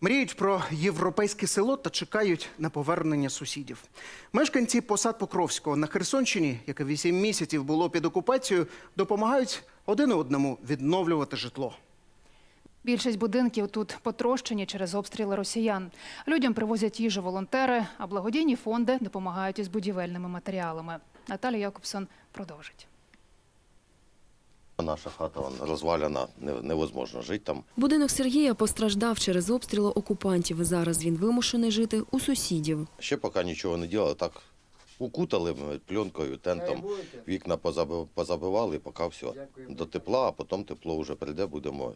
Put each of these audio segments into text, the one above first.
Мріють про європейське село та чекають на повернення сусідів. Мешканці посад Покровського на Херсонщині, яке вісім місяців було під окупацією, допомагають один одному відновлювати житло. Більшість будинків тут потрощені через обстріли росіян. Людям привозять їжу волонтери, а благодійні фонди допомагають із будівельними матеріалами. Наталія Якобсон продовжить. Наша хата розвалена, невозможно жити там. Будинок Сергія постраждав через обстріли окупантів. Зараз він вимушений жити у сусідів. Ще поки нічого не робили, так укутали ми пленкою, тентом, вікна позабивали, поки все. До тепла, а потім тепло вже прийде, будемо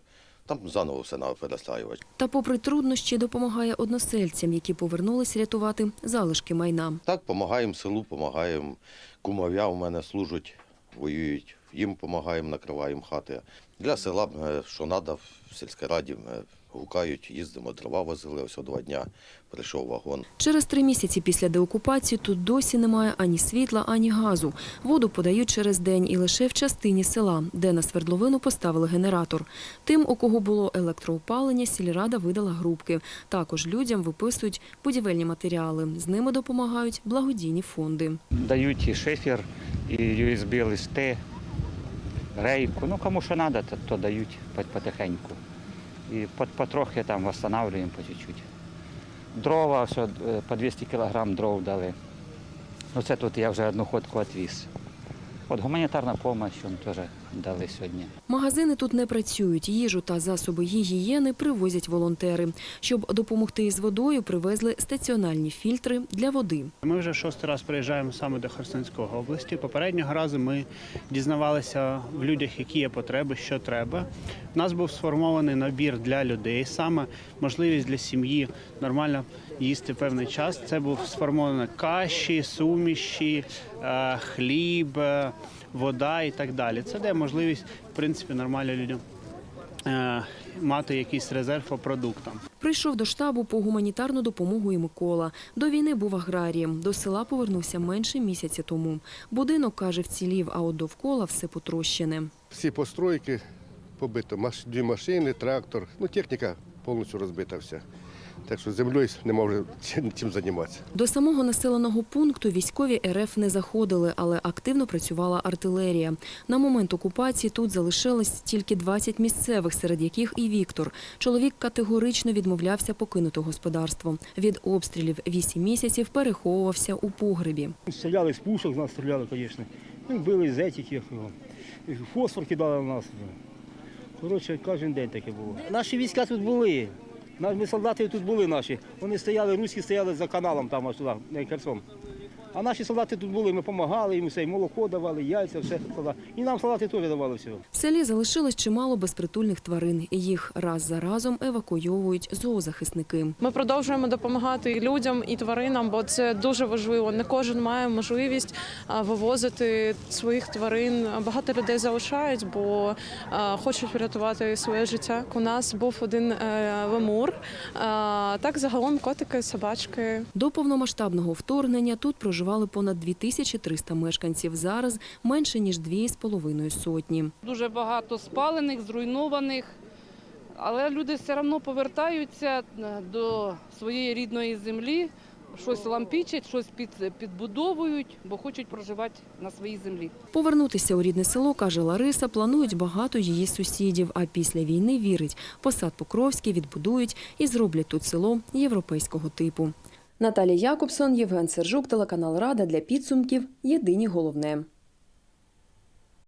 там заново все треба перестраювати. Та, попри труднощі, допомагає односельцям, які повернулись рятувати залишки майна. Так, допомагаємо селу, допомагаємо. Кумов'я у мене служать, воюють. Їм допомагаємо, накриваємо хати. Для села, е, що треба, в сільській раді е, гукають, їздимо, дрова возили, ось о два дня прийшов вагон. Через три місяці після деокупації тут досі немає ані світла, ані газу. Воду подають через день і лише в частині села, де на свердловину поставили генератор. Тим, у кого було електроопалення, сільрада видала грубки. Також людям виписують будівельні матеріали. З ними допомагають благодійні фонди. Дають і шифер, і USB листи, рейку. Ну кому що треба, то, то дають потихеньку. І потрохи там встановлюємо по чуть-чуть. Дрова, все, по 200 кг дров дали. Ну це тут я вже одну ходку відвіз. От гуманітарна допомога он теж дали сьогодні. Магазини тут не працюють. Їжу та засоби гігієни привозять волонтери. Щоб допомогти із водою, привезли стаціональні фільтри для води. Ми вже шостий раз приїжджаємо саме до Херсонської області. Попереднього разу ми дізнавалися в людях, які є потреби, що треба. У нас був сформований набір для людей, саме можливість для сім'ї нормально їсти певний час. Це був сформовані каші, суміші, е, хліб, е, вода і так далі. Це дає можливість, в принципі, нормально людям е, мати якийсь резерв по продуктам. Прийшов до штабу по гуманітарну допомогу і Микола. До війни був аграрієм. До села повернувся менше місяця тому. Будинок, каже, вцілів, а от довкола все потрощене. Всі постройки побито, дві машини, трактор. Ну, техніка повністю розбита вся. Так що землею нема вже чим, займатися. До самого населеного пункту військові РФ не заходили, але активно працювала артилерія. На момент окупації тут залишилось тільки 20 місцевих, серед яких і Віктор. Чоловік категорично відмовлявся покинути господарство. Від обстрілів 8 місяців переховувався у погребі. Стріляли з пушок, з нас стріляли, звісно. Ну, били зетиків його. Фосфор кидали в нас. Коротше, кожен день таке було. Наші війська тут були. Ми солдати тут були наші. Вони стояли, руські стояли за каналом там аж туди, Херсон. А наші солдати тут були, ми допомагали їм все, і молоко давали, яйця, все. І нам солдати теж давали всього. В селі залишилось чимало безпритульних тварин. і Їх раз за разом евакуйовують зоозахисники. Ми продовжуємо допомагати і людям, і тваринам, бо це дуже важливо. Не кожен має можливість вивозити своїх тварин. Багато людей залишають, бо хочуть врятувати своє життя. У нас був один лемур. А, Так загалом котики, собачки. До повномасштабного вторгнення тут проживали понад 2300 мешканців. Зараз менше ніж 2,5 сотні. дуже багато спалених, зруйнованих. Але люди все одно повертаються е, до своєї рідної землі, щось лампічать, щось під, підбудовують, бо хочуть проживати на своїй землі. Повернутися у рідне село, каже Лариса, планують багато її сусідів. А після війни вірить, посад Покровський відбудують і зроблять тут село європейського типу. Наталія Якобсон, Євген Сержук, телеканал Рада для підсумків. Єдині головне.